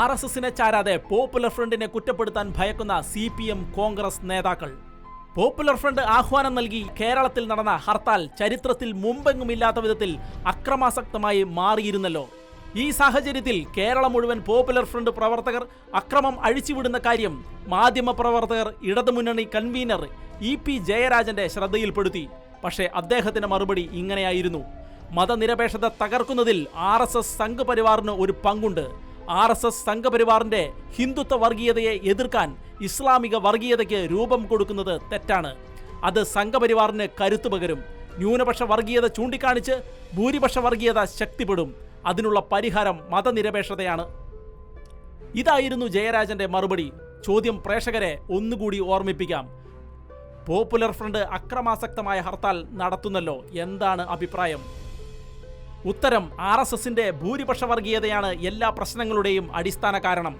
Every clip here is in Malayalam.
ആർ എസ് എസിനെ ചാരാതെ പോപ്പുലർ ഫ്രണ്ടിനെ കുറ്റപ്പെടുത്താൻ ഭയക്കുന്ന സി പി എം കോൺഗ്രസ് നേതാക്കൾ. പോപ്പുലർ ഫ്രണ്ട് ആഹ്വാനം നൽകി കേരളത്തിൽ നടന്ന ഹർത്താൽ ചരിത്രത്തിൽ മുമ്പെങ്ങുമില്ലാത്ത വിധത്തിൽ അക്രമാസക്തമായി മാറിയിരുന്നല്ലോ. ഈ സാഹചര്യത്തിൽ കേരളം മുഴുവൻ പോപ്പുലർ ഫ്രണ്ട് പ്രവർത്തകർ അക്രമം അഴിച്ചുവിടുന്ന കാര്യം മാധ്യമപ്രവർത്തകർ ഇടതുമുന്നണി കൺവീനർ ഇ പി ജയരാജന്റെ ശ്രദ്ധയിൽപ്പെടുത്തി. പക്ഷേ അദ്ദേഹത്തിന്റെ മറുപടി ഇങ്ങനെയായിരുന്നു. മതനിരപേക്ഷത തകർക്കുന്നതിൽ ആർ എസ് എസ് സംഘപരിവാറിന് ഒരു പങ്കുണ്ട്. ആർ എസ് എസ് സംഘപരിവാറിന്റെ ഹിന്ദുത്വ വർഗീയതയെ എതിർക്കാൻ ഇസ്ലാമിക വർഗീയതയ്ക്ക് രൂപം കൊടുക്കുന്നത് തെറ്റാണ്. അത് സംഘപരിവാറിന് കരുത്തു പകരും. ന്യൂനപക്ഷ വർഗീയത ചൂണ്ടിക്കാണിച്ച് ഭൂരിപക്ഷ വർഗീയത ശക്തിപ്പെടും. അതിനുള്ള പരിഹാരം മതനിരപേക്ഷതയാണ്. ഇതായിരുന്നു ജയരാജന്റെ മറുപടി. ചോദ്യം പ്രേക്ഷകരെ ഒന്നുകൂടി ഓർമ്മിപ്പിക്കാം. പോപ്പുലർ ഫ്രണ്ട് അക്രമാസക്തമായ ഹർത്താൽ നടത്തുന്നല്ലോ എന്താണ് അഭിപ്രായം? ഉത്തരം ആർ എസ് എസിന്റെ ഭൂരിപക്ഷ വർഗീയതയാണ് എല്ലാ പ്രശ്നങ്ങളുടെയും അടിസ്ഥാന കാരണം.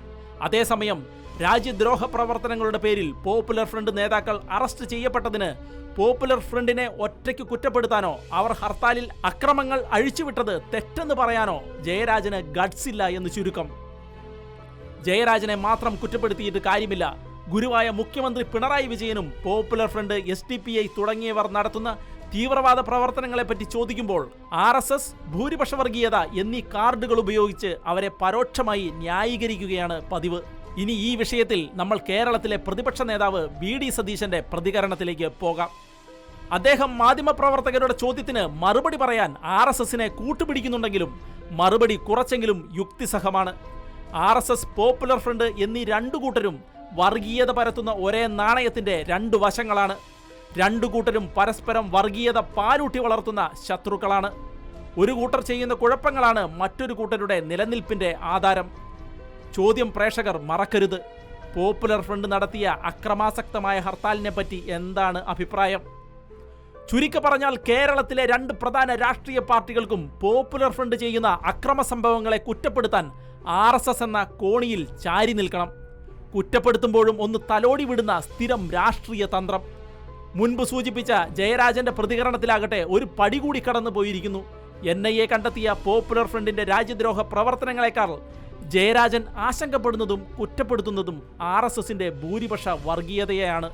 അതേസമയം രാജ്യദ്രോഹ പ്രവർത്തനങ്ങളുടെ പേരിൽ പോപ്പുലർ ഫ്രണ്ട് നേതാക്കൾ അറസ്റ്റ് ചെയ്യപ്പെട്ടതിന് പോപ്പുലർ ഫ്രണ്ടിനെ ഒറ്റയ്ക്ക് കുറ്റപ്പെടുത്താനോ അവർ ഹർത്താലിൽ അക്രമങ്ങൾ അഴിച്ചുവിട്ടത് തെറ്റെന്ന് പറയാനോ ജയരാജന് ഗഡ്സ് ഇല്ല എന്ന് ചുരുക്കം. ജയരാജനെ മാത്രം കുറ്റപ്പെടുത്തിയിട്ട് കാര്യമില്ല. ഗുരുവായ മുഖ്യമന്ത്രി പിണറായി വിജയനും പോപ്പുലർ ഫ്രണ്ട് എസ് തുടങ്ങിയവർ നടത്തുന്ന തീവ്രവാദ പ്രവർത്തനങ്ങളെപ്പറ്റി ചോദിക്കുമ്പോൾ ആർ എസ് എസ് ഭൂരിപക്ഷ വർഗീയത എന്നീ കാർഡുകൾ ഉപയോഗിച്ച് അവരെ പരോക്ഷമായി ന്യായീകരിക്കുകയാണ് പതിവ്. ഇനി ഈ വിഷയത്തിൽ നമ്മൾ കേരളത്തിലെ പ്രതിപക്ഷ നേതാവ് വി ഡി സതീശന്റെ പ്രതികരണത്തിലേക്ക് പോകാം. അദ്ദേഹം മാധ്യമപ്രവർത്തകരുടെ ചോദ്യത്തിന് മറുപടി പറയാൻ ആർ എസ് എസിനെ കൂട്ടുപിടിക്കുന്നുണ്ടെങ്കിലും മറുപടി കുറച്ചെങ്കിലും യുക്തിസഹമാണ്. R S S Popular Front എന്നീ രണ്ടു കൂട്ടരും വർഗീയത പരത്തുന്ന ഒരേ നാണയത്തിന്റെ രണ്ടു വശങ്ങളാണ്. രണ്ടു കൂട്ടരും പരസ്പരം വർഗീയത പാലൂട്ടി വളർത്തുന്ന ശത്രുക്കളാണ്. ഒരു കൂട്ടർ ചെയ്യുന്ന കുഴപ്പങ്ങളാണ് മറ്റൊരു കൂട്ടരുടെ നിലനിൽപ്പിന്റെ ആധാരം. ചോദ്യം പ്രേക്ഷകർ മറക്കരുത്. പോപ്പുലർ ഫ്രണ്ട് നടത്തിയ അക്രമാസക്തമായ ഹർത്താലിനെ പറ്റി എന്താണ് അഭിപ്രായം? ചുരുക്കി പറഞ്ഞാൽ കേരളത്തിലെ രണ്ട് പ്രധാന രാഷ്ട്രീയ പാർട്ടികൾക്കും പോപ്പുലർ ഫ്രണ്ട് ചെയ്യുന്ന അക്രമ സംഭവങ്ങളെ കുറ്റപ്പെടുത്താൻ ആർ എസ് എസ് എന്ന കോണിയിൽ ചാരി നിൽക്കണം. കുറ്റപ്പെടുത്തുമ്പോഴും ഒന്ന് തലോടി വിടുന്ന സ്ഥിരം രാഷ്ട്രീയ തന്ത്രം. മുൻപ് സൂചിപ്പിച്ച ജയരാജന്റെ പ്രതികരണത്തിലാകട്ടെ ഒരു പടി കൂടി കടന്നു പോയിരിക്കുന്നു എൻ ഐ എ കണ്ടെത്തിയ പോപ്പുലർ ഫ്രണ്ടിന്റെ രാജ്യദ്രോഹ പ്രവർത്തനങ്ങളെക്കാൾ ജയരാജൻ ആശങ്കപ്പെടുന്നതും കുറ്റപ്പെടുത്തുന്നതും ആർ എസ് എസിന്റെ ഭൂരിപക്ഷ വർഗീയതയെയാണ്.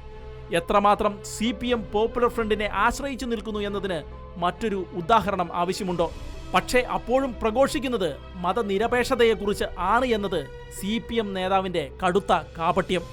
എത്രമാത്രം സി പി എം പോപ്പുലർ ഫ്രണ്ടിനെ ആശ്രയിച്ചു നിൽക്കുന്നു എന്നതിന് മറ്റൊരു ഉദാഹരണം ആവശ്യമുണ്ടോ? പക്ഷേ അപ്പോഴും പ്രഘോഷിക്കുന്നത് മതനിരപേക്ഷതയെക്കുറിച്ച് ആണ് എന്നത് സി പി എം നേതാവിന്റെ കടുത്ത കാപട്യം.